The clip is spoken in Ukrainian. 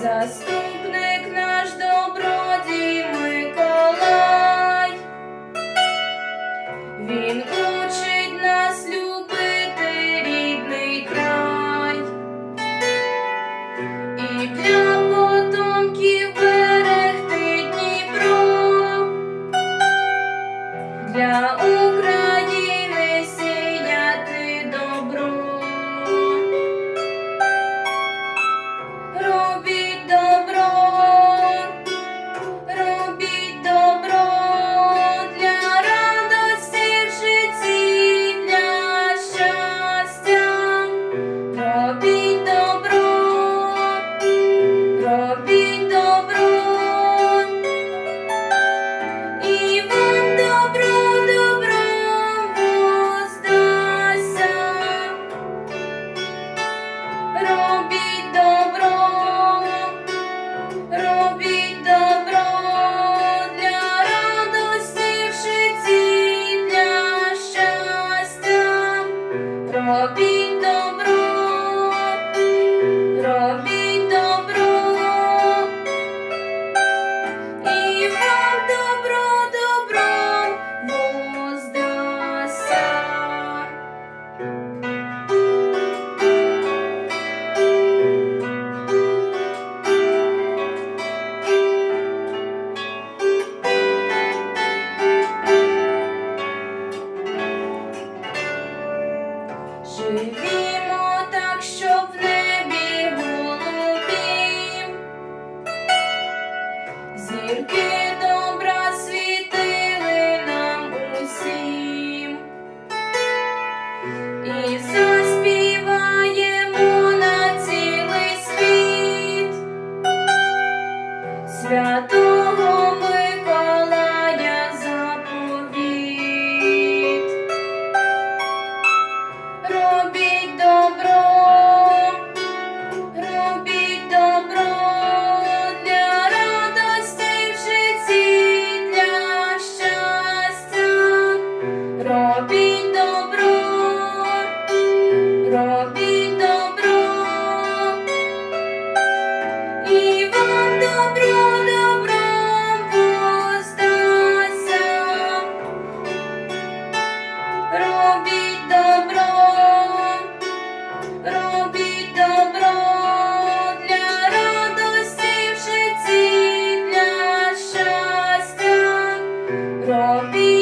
заступник наш добродій Миколай, він у be know. Живімо так, щоб в небі голубі. Зірки до Robbie.